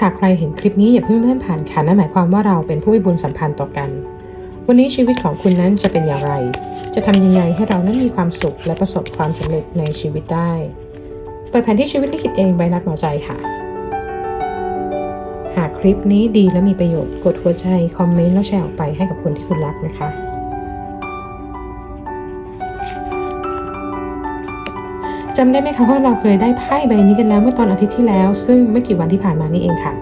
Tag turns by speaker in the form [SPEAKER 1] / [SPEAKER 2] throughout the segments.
[SPEAKER 1] หากใครเห็นคลิปนี้อย่าเพิ่งเลื่อนผ่านค่ะนั่นหมายความว่าเราเป็นผู้มีบุญสัมพันธ์ต่อกัน วันนี้ชีวิตของคุณนั้นจะเป็นอย่างไร จะทำยังไงให้เรานั้นมีความสุขและประสบความสำเร็จในชีวิตได้ เปิดแผนที่ชีวิตลิขิตเองใบนัดหมอใจค่ะ หากคลิปนี้ดีและมีประโยชน์กดหัวใจคอมเมนต์แล้วแชร์ออกไปให้กับคนที่คุณรักนะคะ จำได้ไหมคะว่าเราเคยได้ไพ่ใบนี้กันแล้วเมื่อตอนอาทิตย์ที่แล้ว ซึ่งไม่กี่วันที่ผ่านมานี่เองค่ะ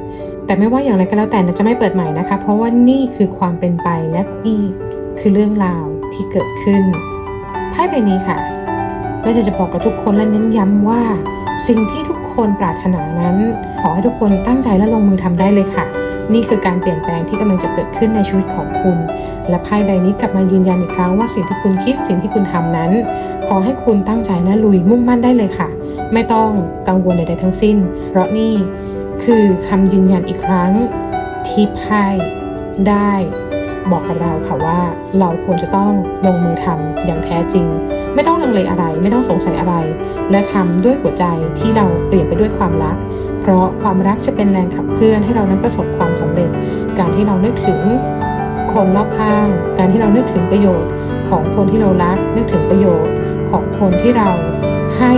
[SPEAKER 1] แต่ไม่ว่าอย่างไรก็แล้วแต่จะไม่เปิดใหม่นะคะ เพราะว่านี่คือความเป็นไปและนี่คือเรื่องราวที่เกิดขึ้นไพ่ใบนี้ค่ะเราจะจะบอกกับทุกคนและเน้นย้ำว่า สิ่งที่ทุกคนปรารถนานั้น ขอให้ทุกคนตั้งใจและลงมือทำได้เลยค่ะ นี่คือการเปลี่ยนแปลงที่กำลังจะเกิดขึ้นในชีวิตของคุณ และไพ่ใบนี้กลับมายืนยันอีกครั้งว่าสิ่งที่คุณคิดสิ่งที่คุณทำนั้น ขอให้คุณตั้งใจและลุยมุ่งมั่นได้เลยค่ะ ไม่ต้องกังวลใดๆทั้งสิ้น เพราะนี่คือคำยืนยันอีกครั้งที่ไพ่ได้ บอกกับเราค่ะว่าเราควรจะต้องลงมือทำอย่างแท้จริง ไม่ต้องลังเลอะไร ไม่ต้องสงสัยอะไร และทำด้วยหัวใจที่เราเปลี่ยนไปด้วยความรัก เพราะความรักจะเป็นแรงขับเคลื่อนให้เรานั้นประสบความสำเร็จ การที่เรานึกถึงคนรอบข้าง การที่เรานึกถึงประโยชน์ ของคนที่เรารัก นึกถึงประโยชน์ ของคนที่เราให้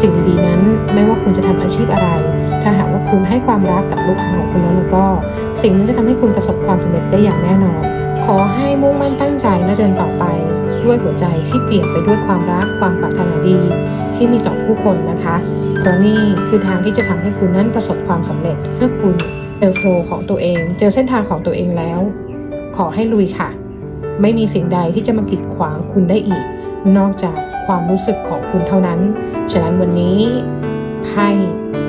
[SPEAKER 1] สิ่งดีๆนั้น ไม่ว่าคุณจะทำอาชีพอะไร ถ้าหากว่าคุณให้ความรักกับลูกค้าของคุณ แล้วก็สิ่งนี้จะทำให้คุณประสบความสำเร็จได้อย่างแน่นอน ขอให้มุ่งมั่นตั้งใจและเดินต่อไป ด้วยหัวใจที่เปลี่ยนไปด้วยความรักความปรารถนาดี ที่มีต่อผู้คนนะคะ เพราะนี่คือทางที่จะทำให้คุณนั้นประสบความสำเร็จเมื่อคุณเจอโฟลของตัวเอง เจอเส้นทางของตัวเองแล้ว ขอให้ลุยค่ะ ไม่มีสิ่งใดที่จะมากีดขวางคุณได้อีก นอกจากความรู้สึกของคุณเท่านั้น ฉะนั้นวันนี้ไพ่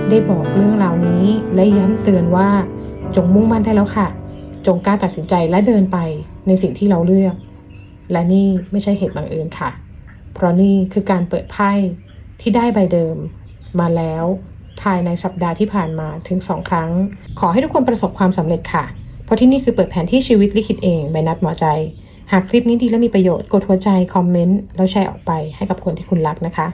[SPEAKER 1] ได้บอกเรื่องราวนี้และย้ำเตือนว่า จงมุ่งมั่นได้แล้วค่ะ จงกล้าตัดสินใจและเดินไปในสิ่งที่เราเลือก และนี่ไม่ใช่เหตุบังเอิญค่ะ เพราะนี่คือการเปิดไพ่ที่ได้ใบเดิม มาแล้วภายในสัปดาห์ที่ผ่านมาถึงสองครั้ง ขอให้ทุกคนประสบความสำเร็จค่ะ เพราะที่นี่คือเปิดแผนที่ชีวิตลิขิตเองใบนัดหมอใจ หากคลิปนี้ดีและมีประโยชน์กดหัวใจคอมเมนต์แล้วแชร์ออกไปให้กับคนที่คุณรักนะคะ